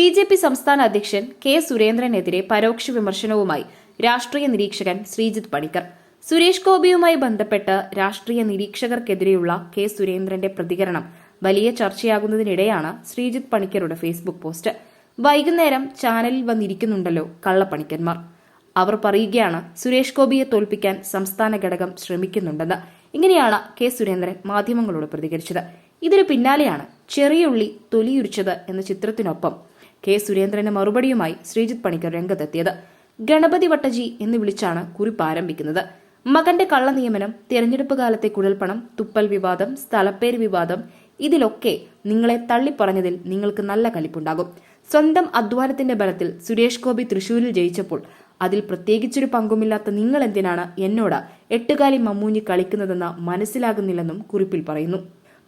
B J P സംസ്ഥാന അധ്യക്ഷൻ K സുരേന്ദ്രനെതിരെ പരോക്ഷ വിമർശനവുമായി രാഷ്ട്രീയ നിരീക്ഷകൻ ശ്രീജിത് പണിക്കർ. സുരേഷ് ഗോപിയുമായി ബന്ധപ്പെട്ട് രാഷ്ട്രീയ നിരീക്ഷകർക്കെതിരെയുള്ള കെ സുരേന്ദ്രന്റെ പ്രതികരണം വലിയ ചർച്ചയാകുന്നതിനിടെയാണ് ശ്രീജിത് പണിക്കരുടെ ഫേസ്ബുക്ക് പോസ്റ്റ്. വൈകുന്നേരം ചാനലിൽ വന്നിരിക്കുന്നുണ്ടല്ലോ കള്ളപ്പണിക്കന്മാർ. അവർ പറയുകയാണ് സുരേഷ് ഗോപിയെ തോൽപ്പിക്കാൻ സംസ്ഥാന ഘടകം ശ്രമിക്കുന്നുണ്ടെന്ന്. ഇങ്ങനെയാണ് കെ സുരേന്ദ്രൻ മാധ്യമങ്ങളോട് പ്രതികരിച്ചത്. ഇതിനു പിന്നാലെയാണ് ചെറിയ ഉള്ളി തൊലിയുരിച്ചത് എന്ന ചിത്രത്തിനൊപ്പം കെ സുരേന്ദ്രന് മറുപടിയുമായി ശ്രീജിത്ത് പണിക്കർ രംഗത്തെത്തിയത്. ഗണപതി വട്ടജി എന്ന് വിളിച്ചാണ് കുറിപ്പ് ആരംഭിക്കുന്നത്. മകന്റെ കള്ള നിയമനം തിരഞ്ഞെടുപ്പ് കാലത്തെ കുഴൽപ്പണം തുപ്പൽ വിവാദം സ്ഥലപ്പേര് വിവാദം ഇതിലൊക്കെ നിങ്ങളെ തള്ളിപ്പറഞ്ഞതിൽ നിങ്ങൾക്ക് നല്ല കലിപ്പുണ്ടാകും. സ്വന്തം അധ്വാനത്തിന്റെ ബലത്തിൽ സുരേഷ് ഗോപി തൃശൂരിൽ ജയിച്ചപ്പോൾ അതിൽ പ്രത്യേകിച്ചൊരു പങ്കുമില്ലാത്ത നിങ്ങൾ എന്തിനാണ് എന്നോട് എട്ടുകാലി മമ്മൂഞ്ഞി കളിക്കുന്നതെന്ന് മനസ്സിലാകുന്നില്ലെന്നും കുറിപ്പിൽ പറയുന്നു.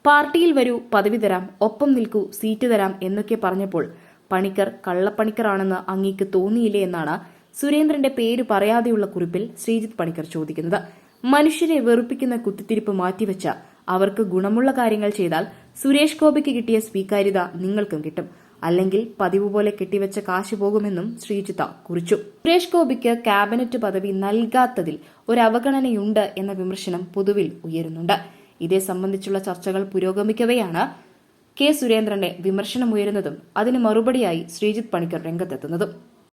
പാർട്ടിയിൽ വരൂ പദവി തരാം ഒപ്പം നിൽക്കൂ സീറ്റ് തരാം എന്നൊക്കെ പറഞ്ഞപ്പോൾ പണിക്കർ കള്ളപ്പണിക്കറാണെന്ന് അങ്ങേക്ക് തോന്നിയില്ലേ എന്നാണ് സുരേന്ദ്രന്റെ പേര് പറയാതെയുള്ള കുറിപ്പിൽ ശ്രീജിത്ത് പണിക്കർ ചോദിക്കുന്നത്. മനുഷ്യരെ വെറുപ്പിക്കുന്ന കുത്തിത്തിരിപ്പ് മാറ്റിവെച്ച അവർക്ക് ഗുണമുള്ള കാര്യങ്ങൾ ചെയ്താൽ സുരേഷ് ഗോപിക്ക് കിട്ടിയ സ്വീകാര്യത നിങ്ങൾക്കും കിട്ടും. അല്ലെങ്കിൽ പതിവ് പോലെ കെട്ടിവെച്ച കാശ് പോകുമെന്നും ശ്രീജിത്ത കുറിച്ചു. സുരേഷ് ഗോപിക്ക് ക്യാബിനറ്റ് പദവി നൽകാത്തതിൽ ഒരു അവഗണനയുണ്ട് എന്ന വിമർശനം പൊതുവിൽ ഉയരുന്നുണ്ട്. ഇതേ സംബന്ധിച്ചുള്ള ചർച്ചകൾ പുരോഗമിക്കവെയാണ് കെ സുരേന്ദ്രന്റെ വിമർശനമുയരുന്നതും അതിന് മറുപടിയായി ശ്രീജിത്ത് പണിക്കർ രംഗത്തെത്തുന്നതും